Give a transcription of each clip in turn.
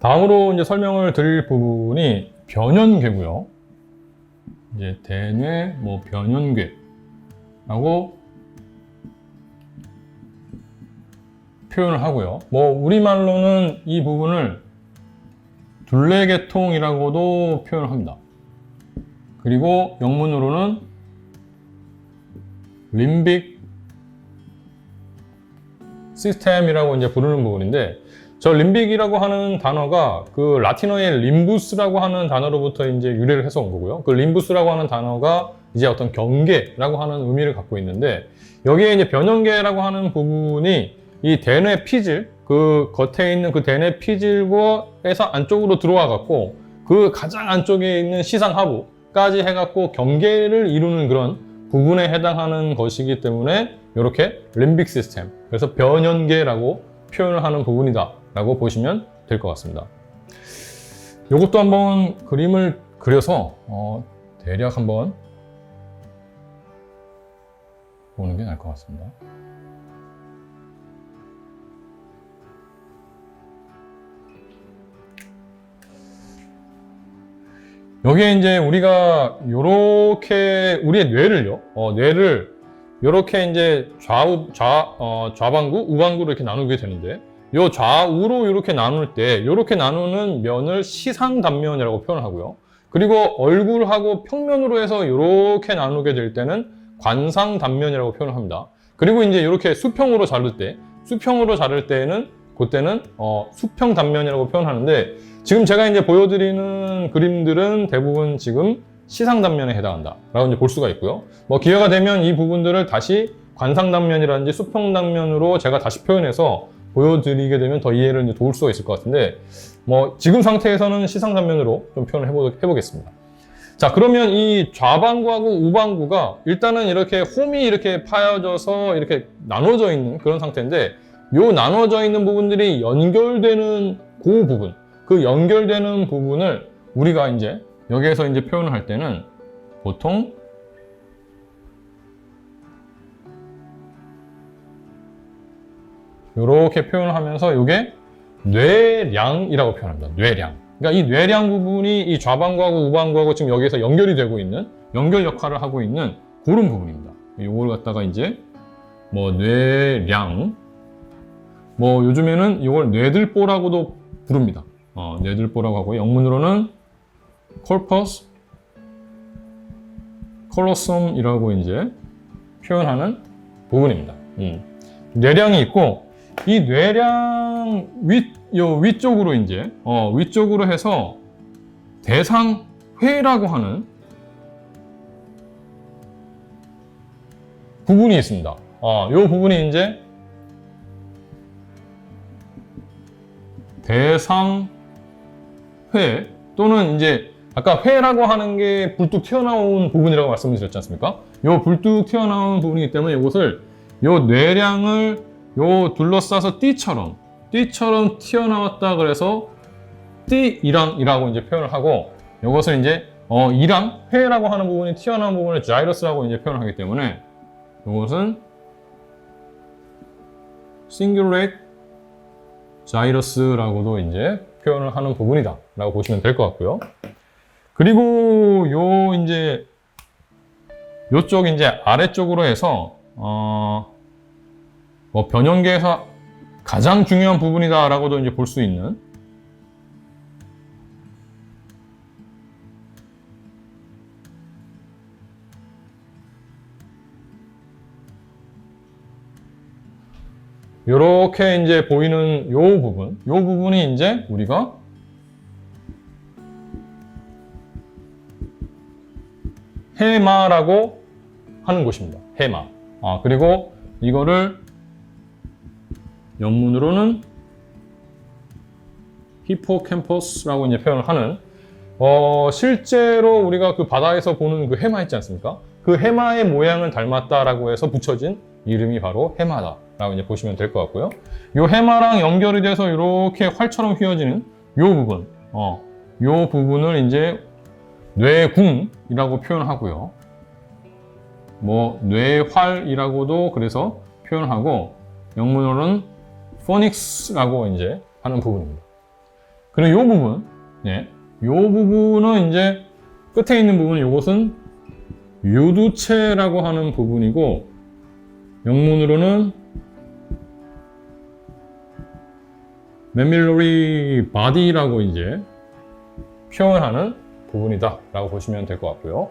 다음으로 이제 설명을 드릴 부분이 변연괴고요. 이제 대뇌 뭐 변연괴라고 표현을 하고요. 뭐 우리말로는 이 부분을 둘레계통이라고도 표현을 합니다. 그리고 영문으로는 림빅 시스템이라고 이제 부르는 부분인데 저 림빅이라고 하는 단어가 그 라틴어의 림부스라고 하는 단어로부터 이제 유래를 해서 온 거고요. 그 림부스라고 하는 단어가 이제 어떤 경계라고 하는 의미를 갖고 있는데 여기에 이제 변형계라고 하는 부분이 이 대뇌 피질 그 겉에 있는 그 대뇌 피질과에서 안쪽으로 들어와 갖고 그 가장 안쪽에 있는 시상 하부까지 해갖고 경계를 이루는 그런 부분에 해당하는 것이기 때문에 이렇게 림빅 시스템 그래서 변연계라고 표현을 하는 부분이다 라고 보시면 될 것 같습니다. 이것도 한번 그림을 그려서 어, 대략 한번 보는 게 나을 것 같습니다 여기에 이제 우리가 요렇게 우리의 뇌를요, 어, 뇌를 요렇게 이제 좌우, 좌, 어, 좌방구, 우방구로 이렇게 나누게 되는데, 요 좌우로 이렇게 나눌 때, 요렇게 나누는 면을 시상단면이라고 표현을 하고요. 그리고 얼굴하고 평면으로 해서 이렇게 나누게 될 때는 관상단면이라고 표현을 합니다. 그리고 이제 이렇게 수평으로 자를 때, 수평으로 자를 때는 그때는 어, 수평 단면이라고 표현하는데 지금 제가 이제 보여드리는 그림들은 대부분 지금 시상 단면에 해당한다 라고 이제 볼 수가 있고요. 뭐 기회가 되면 이 부분들을 다시 관상 단면이라든지 수평 단면으로 제가 다시 표현해서 보여드리게 되면 더 이해를 이제 도울 수가 있을 것 같은데 뭐 지금 상태에서는 시상 단면으로 좀 표현을 해보, 해보겠습니다. 자 그러면 이 좌방구하고 우방구가 일단은 이렇게 홈이 이렇게 파여져서 이렇게 나눠져 있는 그런 상태인데 요 나눠져 있는 부분들이 연결되는 그 부분 그 연결되는 부분을 우리가 이제 여기에서 이제 표현을 할 때는 보통 이렇게 표현을 하면서 이게 뇌량이라고 표현합니다. 뇌량. 그러니까 이 뇌량 부분이 이 좌방구하고 우방구하고 지금 여기에서 연결이 되고 있는 연결 역할을 하고 있는 그런 부분입니다. 이걸 갖다가 이제 뭐 뇌량 뭐 요즘에는 이걸 뇌들보라고도 부릅니다. 어, 뇌들보라고 하고 영문으로는 corpus callosum이라고 이제 표현하는 부분입니다. 음. 뇌량이 있고 이 뇌량 위, 요 위쪽으로 이제 어, 위쪽으로 해서 대상회라고 하는 부분이 있습니다. 어, 요 부분이 이제 대상회 또는 이제 아까 회라고 하는 게 불뚝 튀어나온 부분이라고 말씀드렸지 않습니까? 요 불뚝 튀어나온 부분이기 때문에 이것을 요 뇌량을 요 둘러싸서 띠처럼 띠처럼 튀어나왔다 그래서 띠이랑이라고 이제 표현을 하고 이것을 이제 어 이랑 회라고 하는 부분이 튀어나온 부분을 자이러스라고 이제 표현하기 때문에 이것은 싱귤레이트 자이러스라고도 이제 표현을 하는 부분이다 라고 보시면 될 것 같고요. 그리고 요 이제 요쪽 이제 아래쪽으로 해서 어, 뭐 변형계에서 가장 중요한 부분이다 라고도 이제 볼 수 있는 요렇게 이제 보이는 요 부분, 요 부분이 이제 우리가 해마라고 하는 곳입니다. 해마. 아, 그리고 이거를 영문으로는 히포캠퍼스라고 이제 표현을 하는 어, 실제로 우리가 그 바다에서 보는 그 해마 있지 않습니까? 그 해마의 모양을 닮았다라고 해서 붙여진 이름이 바로 해마다라고 이제 보시면 될 것 같고요. 요 해마랑 연결이 돼서 이렇게 활처럼 휘어지는 요 부분, 어, 요 부분을 이제 뇌궁이라고 표현하고요. 뭐 뇌활이라고도 그래서 표현하고 영문으로는 포닉스라고 이제 하는 부분입니다. 그리고 이 부분, 예, 이 부분은 이제 끝에 있는 부분 이것은 유두체라고 하는 부분이고 영문으로는 메밀로리 바디라고 이제 표현하는 부분이다 라고 보시면 될 것 같고요.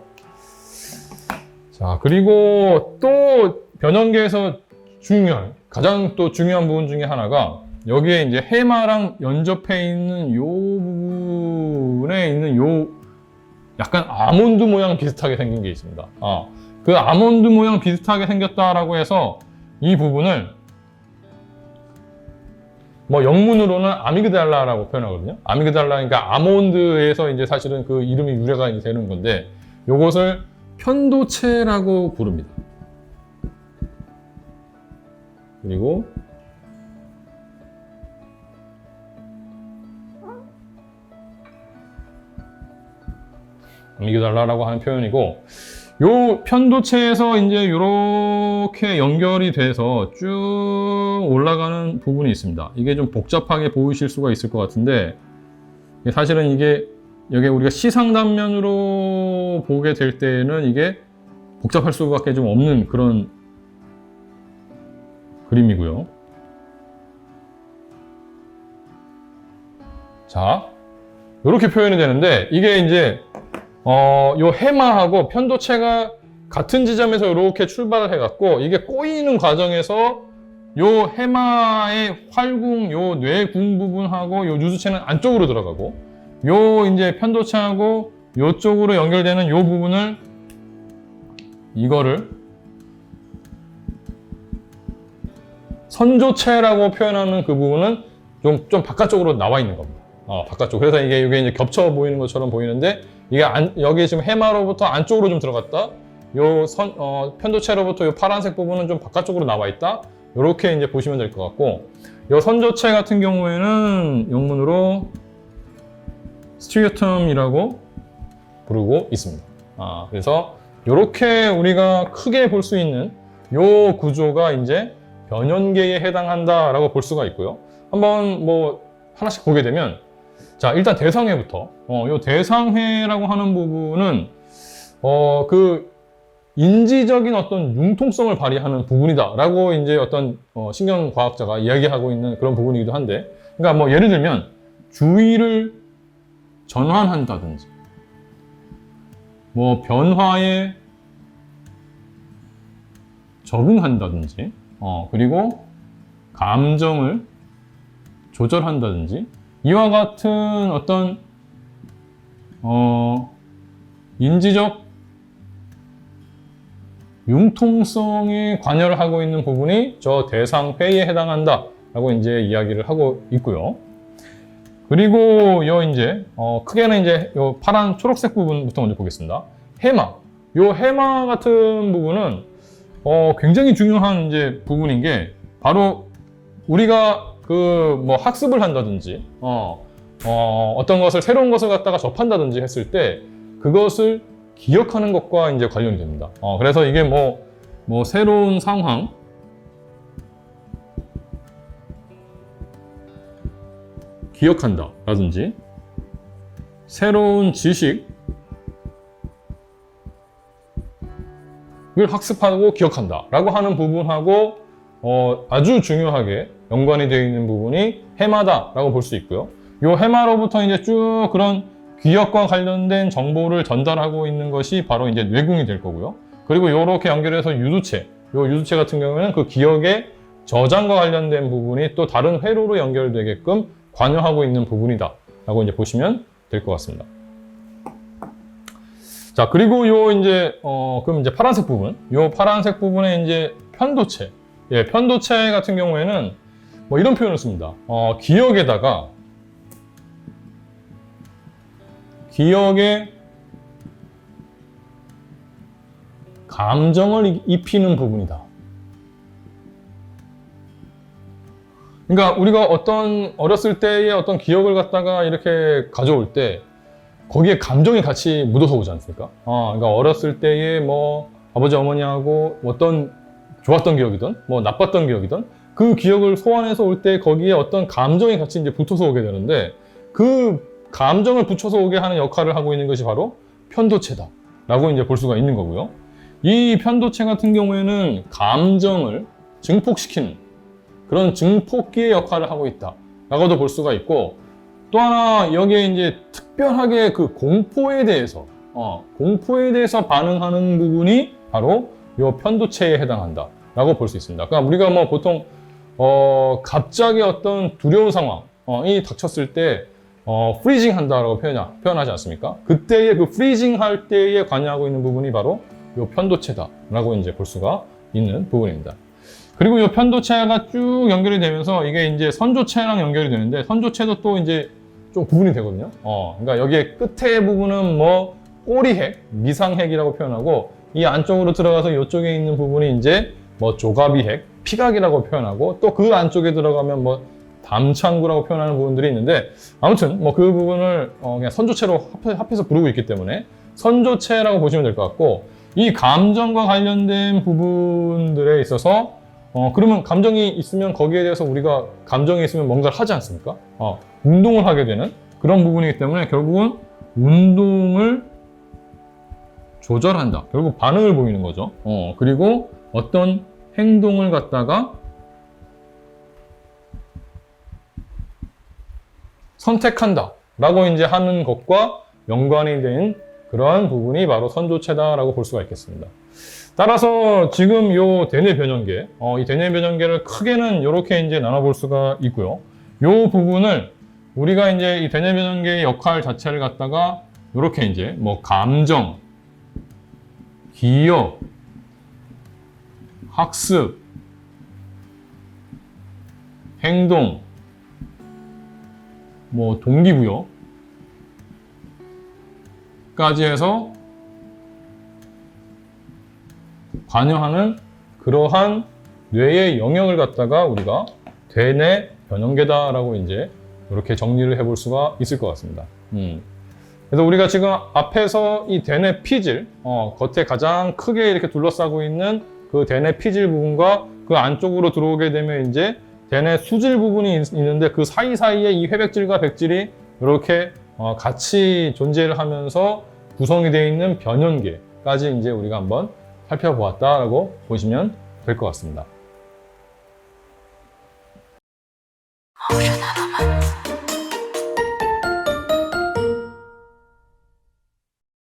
자 그리고 또 변형계에서 중요한 가장 또 중요한 부분 중에 하나가 여기에 이제 해마랑 연접해 있는 요 부분에 있는 요 약간 아몬드 모양 비슷하게 생긴 게 있습니다. 아, 그 아몬드 모양 비슷하게 생겼다라고 해서 이 부분을 뭐 영문으로는 아미그달라라고 표현하거든요. 아미그달라 그러니까 아몬드에서 이제 사실은 그 이름이 유래가 이제 되는 건데 요것을 편도체라고 부릅니다. 그리고 아미그달라라고 하는 표현이고 요 편도체에서 이제 이렇게 연결이 돼서 쭉 올라가는 부분이 있습니다. 이게 좀 복잡하게 보이실 수가 있을 것 같은데 사실은 이게 여기 우리가 시상 단면으로 보게 될 때는 이게 복잡할 수밖에 좀 없는 그런 그림이고요. 자, 이렇게 표현이 되는데 이게 이제 어, 요 해마하고 편도체가 같은 지점에서 이렇게 출발을 해갖고 이게 꼬이는 과정에서 요 해마의 활궁, 요 뇌궁 부분하고 요 유두체는 안쪽으로 들어가고 요 이제 편도체하고 요쪽으로 연결되는 요 부분을 이거를 선조체라고 표현하는 그 부분은 좀, 좀 바깥쪽으로 나와 있는 겁니다. 어, 바깥쪽. 그래서 이게 이게 이제 겹쳐 보이는 것처럼 보이는데 이게 안, 여기 지금 해마로부터 안쪽으로 좀 들어갔다. 요 선, 어, 편도체로부터 요 파란색 부분은 좀 바깥쪽으로 나와 있다. 이렇게 이제 보시면 될 것 같고, 요 선조체 같은 경우에는 영문으로 스튜어텀이라고 부르고 있습니다. 아, 그래서 이렇게 우리가 크게 볼 수 있는 요 구조가 이제 변연계에 해당한다라고 볼 수가 있고요. 한번 뭐 하나씩 보게 되면 자, 일단 대상회부터. 어, 요 대상회라고 하는 부분은, 어, 그, 인지적인 어떤 융통성을 발휘하는 부분이다라고 이제 어떤 어, 신경과학자가 이야기하고 있는 그런 부분이기도 한데, 그러니까 뭐 예를 들면, 주의를 전환한다든지, 뭐 변화에 적응한다든지, 어, 그리고 감정을 조절한다든지, 이와 같은 어떤 어, 인지적 융통성에 관여를 하고 있는 부분이 저 대상 회의에 해당한다 라고 이제 이야기를 하고 있고요. 그리고 요 이제 어, 크게는 이제 요 파란 초록색 부분부터 먼저 보겠습니다. 해마. 요 해마 같은 부분은 어, 굉장히 중요한 이제 부분인 게 바로 우리가 그 뭐 학습을 한다든지 어, 어, 어떤 것을 새로운 것을 갖다가 접한다든지 했을 때 그것을 기억하는 것과 이제 관련이 됩니다. 어, 그래서 이게 뭐, 뭐 새로운 상황, 기억한다 라든지 새로운 지식을 학습하고 기억한다 라고 하는 부분하고 어, 아주 중요하게 연관이 되어 있는 부분이 해마다라고 볼 수 있고요. 이 해마로부터 이제 쭉 그런 기억과 관련된 정보를 전달하고 있는 것이 바로 이제 뇌궁이 될 거고요. 그리고 이렇게 연결해서 유두체, 이 유두체 같은 경우에는 그 기억의 저장과 관련된 부분이 또 다른 회로로 연결되게끔 관여하고 있는 부분이다. 라고 이제 보시면 될 것 같습니다. 자, 그리고 요 이제, 어, 그럼 이제 파란색 부분. 요 파란색 부분에 이제 편도체. 예, 편도체 같은 경우에는 뭐 이런 표현을 씁니다. 어, 기억에다가 기억에 감정을 입히는 부분이다. 그러니까 우리가 어떤 어렸을 때의 어떤 기억을 갖다가 이렇게 가져올 때 거기에 감정이 같이 묻어서 오지 않습니까? 어, 그러니까 어렸을 때의 뭐 아버지 어머니하고 어떤 좋았던 기억이든 뭐 나빴던 기억이든 그 기억을 소환해서 올 때 거기에 어떤 감정이 같이 이제 붙어서 오게 되는데 그 감정을 붙여서 오게 하는 역할을 하고 있는 것이 바로 편도체다 라고 이제 볼 수가 있는 거고요. 이 편도체 같은 경우에는 감정을 증폭시키는 그런 증폭기의 역할을 하고 있다 라고도 볼 수가 있고 또 하나 여기에 이제 특별하게 그 공포에 대해서 어, 공포에 대해서 반응하는 부분이 바로 이 편도체에 해당한다 라고 볼 수 있습니다. 그러니까 우리가 뭐 보통 어, 갑자기 어떤 두려운 상황이 닥쳤을 때 어, 프리징 한다라고 표현하, 표현하지 않습니까? 그때의 그 프리징 할 때에 관여하고 있는 부분이 바로 이 편도체다라고 이제 볼 수가 있는 부분입니다. 그리고 이 편도체가 쭉 연결이 되면서 이게 이제 선조체랑 연결이 되는데 선조체도 또 이제 좀 구분이 되거든요. 어, 그러니까 여기에 끝에 부분은 뭐 꼬리핵, 미상핵이라고 표현하고 이 안쪽으로 들어가서 이쪽에 있는 부분이 이제 뭐 조가비핵, 피각이라고 표현하고 또 그 안쪽에 들어가면 뭐 담창구라고 표현하는 부분들이 있는데 아무튼 뭐 그 부분을 어, 그냥 선조체로 합해, 합해서 부르고 있기 때문에 선조체라고 보시면 될 것 같고 이 감정과 관련된 부분들에 있어서 어, 그러면 감정이 있으면 거기에 대해서 우리가 감정이 있으면 뭔가를 하지 않습니까? 어, 운동을 하게 되는 그런 부분이기 때문에 결국은 운동을 조절한다. 결국 반응을 보이는 거죠. 어, 그리고 어떤 행동을 갖다가 선택한다. 라고 이제 하는 것과 연관이 된 그러한 부분이 바로 선조체다라고 볼 수가 있겠습니다. 따라서 지금 요 대뇌 변형계, 어, 이 대뇌 변형계를 크게는 이렇게 이제 나눠볼 수가 있고요. 요 부분을 우리가 이제 이 대뇌 변형계의 역할 자체를 갖다가 이렇게 이제 뭐 감정, 기억, 학습, 행동, 뭐 동기부여까지 해서 관여하는 그러한 뇌의 영역을 갖다가 우리가 대뇌 변형계다라고 이제 이렇게 정리를 해볼 수가 있을 것 같습니다. 음. 그래서 우리가 지금 앞에서 이 대뇌 피질, 어, 겉에 가장 크게 이렇게 둘러싸고 있는 그 대뇌 피질 부분과 그 안쪽으로 들어오게 되면 이제 대뇌 수질 부분이 있- 있는데 그 사이사이에 이 회백질과 백질이 이렇게 어, 같이 존재를 하면서 구성이 되어 있는 변연계까지 이제 우리가 한번 살펴보았다라고 보시면 될 것 같습니다. 놈은